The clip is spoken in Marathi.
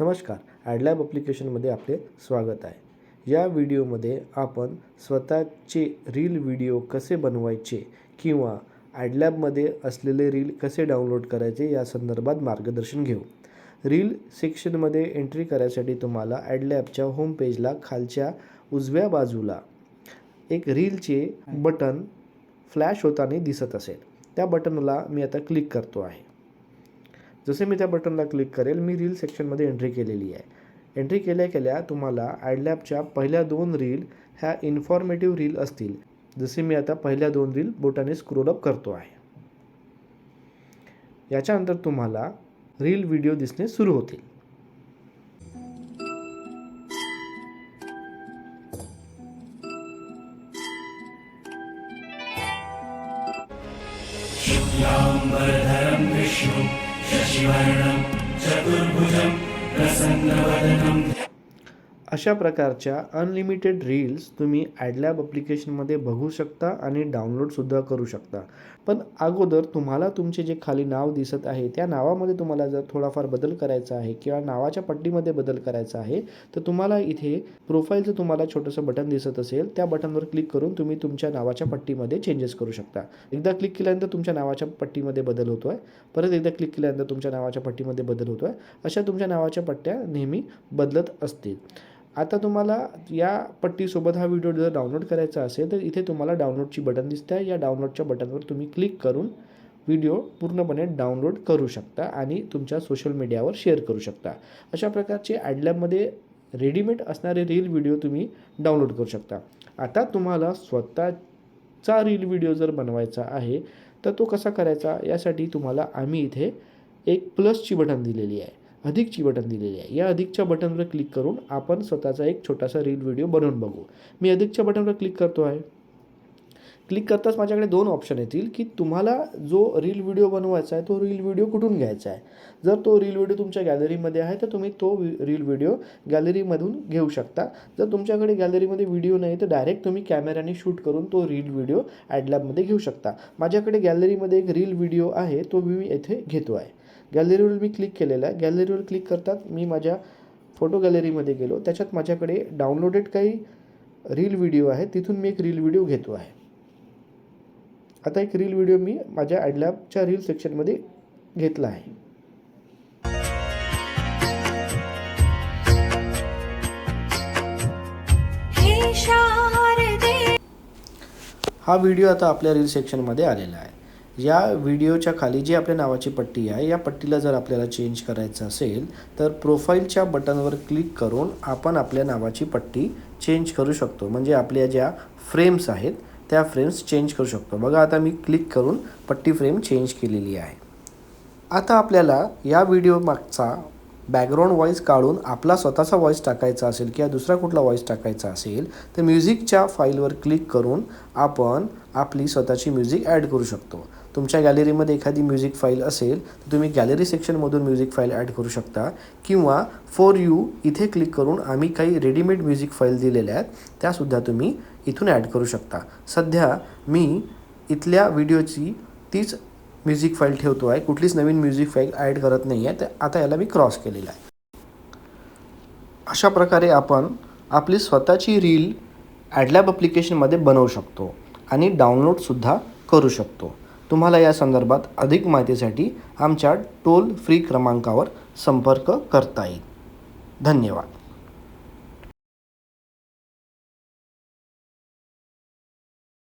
नमस्कार. ॲडलॅब ॲप्लिकेशनमध्ये आपले स्वागत आहे. या व्हिडिओमध्ये आपण स्वतःचे रील व्हिडिओ कसे बनवायचे किंवा ॲडलॅबमध्ये असलेले रील कसे डाउनलोड करायचे या संदर्भात मार्गदर्शन घेऊ. रील सेक्शनमध्ये एंट्री करायसाठी तुम्हाला ॲडलॅबच्या होम पेजला खालच्या उजव्या बाजूला एक रीलचे बटन फ्लॅश होताना दिसत असेल. त्या बटनला मी आता क्लिक करतो आहे. जसे मी त्या बटनला क्लिक करेल मी रील सेक्शनमध्ये एंट्री केलेली आहे. एंट्री केल्या केल्या तुम्हाला ॲडलॅबच्या पहिल्या दोन रील ह्या इन्फॉर्मेटिव्ह रील असतील. जसे मी आता पहिल्या दोन रील बोटाने स्क्रोलअप करतो आहे. याच्यानंतर तुम्हाला रील व्हिडिओ दिसणे सुरू होतील. शुक्लाम्बरधरं विष्णु शशिवर्णं चतुर्भुजं प्रसन्नवदनं अशा प्रकारच्या अनलिमिटेड रील्स तुम्ही ॲडलॅब ॲप्लिकेशनमध्ये बघू शकता आणि डाउनलोडसुद्धा करू शकता. पण अगोदर तुम्हाला तुमचे जे खाली नाव दिसत आहे त्या नावामध्ये तुम्हाला जर थोडाफार बदल करायचा आहे किंवा नावाच्या पट्टीमध्ये बदल करायचा आहे तर तुम्हाला इथे प्रोफाईलचं तुम्हाला छोटंसं बटन दिसत असेल. त्या बटनवर क्लिक करून तुम्ही तुमच्या नावाच्या पट्टीमध्ये चेंजेस करू शकता. एकदा क्लिक केल्यानंतर तुमच्या नावाच्या पट्टीमध्ये बदल होतो आहे परत एकदा क्लिक केल्यानंतर तुमच्या नावाच्या पट्टीमध्ये बदल होतो आहे अशा तुमच्या नावाच्या पट्ट्या नेहमी बदलत असतील. आता तुम्हाला या पट्टीसोबत हा व्हिडिओ जर डाउनलोड करायचा असेल तर इथे तुम्हाला डाउनलोडची बटन दिसते. आहे या डाउनलोडच्या बटनवर तुम्ही क्लिक करून व्हिडिओ पूर्णपणे डाउनलोड करू शकता आणि तुमच्या सोशल मीडियावर शेअर करू शकता. अशा प्रकारचे ॲडलॅबमध्ये रेडीमेड असणारे रील व्हिडिओ तुम्ही डाउनलोड करू शकता. आता तुम्हाला स्वतःचा रील व्हिडिओ जर बनवायचा आहे तर तो कसा करायचा? यासाठी तुम्हाला आम्ही इथे एक प्लसची बटन दिलेली आहे. अधिकची बटन दिलेली आहे. या अधिकच्या बटनवर क्लिक करून आपण स्वतःचा एक छोटासा रील व्हिडिओ बनवून बघू. मी अधिकच्या बटनवर क्लिक करतो आहे. क्लिक करताच माझ्याकडे दोन ऑप्शन येतील की तुम्हाला जो रील व्हिडिओ बनवायचा आहे तो रील व्हिडिओ कुठून घ्यायचा आहे? जर तो रील व्हिडिओ तुमच्या गॅलरीमध्ये आहे तर तुम्ही तो रील व्हिडिओ गॅलरीमधून घेऊ शकता. जर तुमच्याकडे गॅलरीमध्ये व्हिडिओ नाही तर डायरेक्ट तुम्ही कॅमेऱ्याने शूट करून तो रील व्हिडिओ ॲडलॅबमध्ये घेऊ शकता. माझ्याकडे गॅलरीमध्ये एक रील व्हिडिओ आहे तो मी येथे घेतो आहे. गॅलरीवर मी क्लिक केलेला आहे. गॅलरीवर क्लिक करतात मी माझ्या फोटो गॅलरीमध्ये गेलो. त्याच्यात माझ्याकडे डाउनलोडेड काही रील व्हिडिओ आहे. तिथून मी एक रील व्हिडिओ घेतो आहे. आता एक रील व्हिडिओ मी माझ्या ॲडलॅबच्या रील सेक्शनमध्ये घेतला आहे. हे हा व्हिडिओ आता आपल्या रील सेक्शनमध्ये आलेला आहे. या व्हिडिओच्या खाली जी आपल्या नावाची पट्टी आहे या पट्टीला जर आपल्याला चेंज करायचं असेल तर प्रोफाईलच्या बटनवर क्लिक करून आपण आपल्या नावाची पट्टी चेंज करू शकतो. म्हणजे आपल्या ज्या फ्रेम्स आहेत त्या फ्रेम्स चेंज करू शकतो. बघा आता मी क्लिक करून पट्टी फ्रेम चेंज केलेली आहे. आता आपल्याला या व्हिडिओ मागचा बॅकग्राऊंड व्हॉईस काढून आपला स्वतःचा व्हॉईस टाकायचा असेल किंवा दुसरा कुठला व्हॉईस टाकायचा असेल तर म्युझिकच्या फाईलवर क्लिक करून आपण आपली स्वतःची म्युझिक ॲड करू शकतो. तुमच्या गॅलरीमध्ये एखादी म्युझिक फाईल असेल तर तुम्ही गॅलरी सेक्शनमधून म्युझिक फाईल ॲड करू शकता. किंवा फॉर यू इथे क्लिक करून आम्ही काही रेडीमेड म्युझिक फाईल दिलेल्या आहेत त्यासुद्धा तुम्ही इथून ॲड करू शकता. सध्या मी इथल्या व्हिडिओची तीच म्युझिक फाईल ठेवतो आहे. कुठलीच नवीन म्युझिक फाईल ॲड करत नाही आहे. तर आता याला मी क्रॉस केलेला आहे. अशा प्रकारे आपण आपली स्वतःची रील ॲडलॅब ॲप्लिकेशनमध्ये बनवू शकतो आणि डाउनलोडसुद्धा करू शकतो. तुम्हाला या संदर्भात अधिक माहितीसाठी आमच्या टोल फ्री क्रमांकावर संपर्क करता येईल. धन्यवाद.